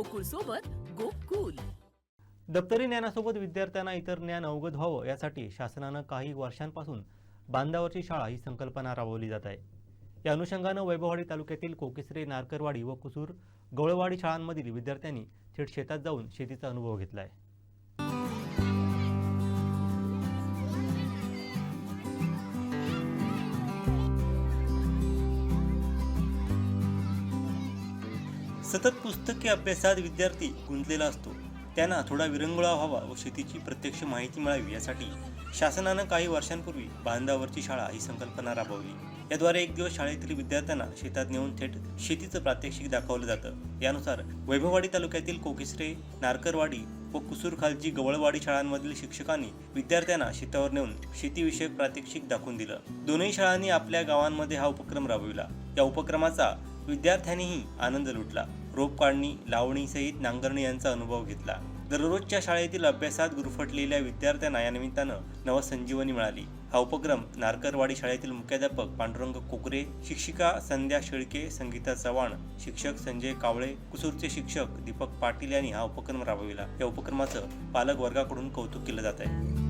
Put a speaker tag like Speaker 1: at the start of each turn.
Speaker 1: गोकुळ सोबत गोकुल.
Speaker 2: दप्तरी ज्ञानासोबत विद्यार्थ्यांना इतर ज्ञान अवगत व्हावं यासाठी शासनानं काही वर्षांपासून बांधावरची शाळा ही संकल्पना राबवली जात आहे. या अनुषंगानं वैभववाडी तालुक्यातील कोकिसरे नारकरवाडी व कुसूर गवळवाडी शाळांमधील विद्यार्थ्यांनी थेट शेतात जाऊन शेतीचा अनुभव घेतला आहे सतत पुस्तके अभ्यासात विद्यार्थी गुंतलेला असतो. त्यांना थोडा विरंगुळा व्हावा व शेतीची प्रत्यक्ष माहिती मिळावी यासाठी शासनानं काही वर्षांपूर्वी बांधावरची शाळा ही संकल्पना राबवली. याद्वारे एक दिवस शाळेतील विद्यार्थ्यांना शेतात नेऊन थेट शेतीचं प्रात्यक्षिक दाखवलं जातं. यानुसार वैभववाडी तालुक्यातील कोकिसरे नारकरवाडी व कुसूरखालची गवळवाडी शाळांमधील शिक्षकांनी विद्यार्थ्यांना शेतावर नेऊन शेतीविषयक प्रात्यक्षिक दाखवून दिलं. दोन्ही शाळांनी आपल्या गावांमध्ये हा उपक्रम राबविला. या उपक्रमाचा विद्यार्थ्यांनीही आनंद लुटला. रोप काढणी लावणीसहित नांगरणी यांचा अनुभव घेतला. दररोजच्या शाळेतील अभ्यासात गुरफटलेल्या विद्यार्थ्यांना या निमित्तानं नवसंजीवनी मिळाली. हा उपक्रम नारकरवाडी शाळेतील मुख्याध्यापक पांडुरंग कोकरे शिक्षिका संध्या शेळके संगीता चव्हाण शिक्षक संजय कावळे कुसूरचे शिक्षक दीपक पाटील यांनी हा उपक्रम राबविला. या उपक्रमाचं पालक वर्गाकडून कौतुक केलं जात आहे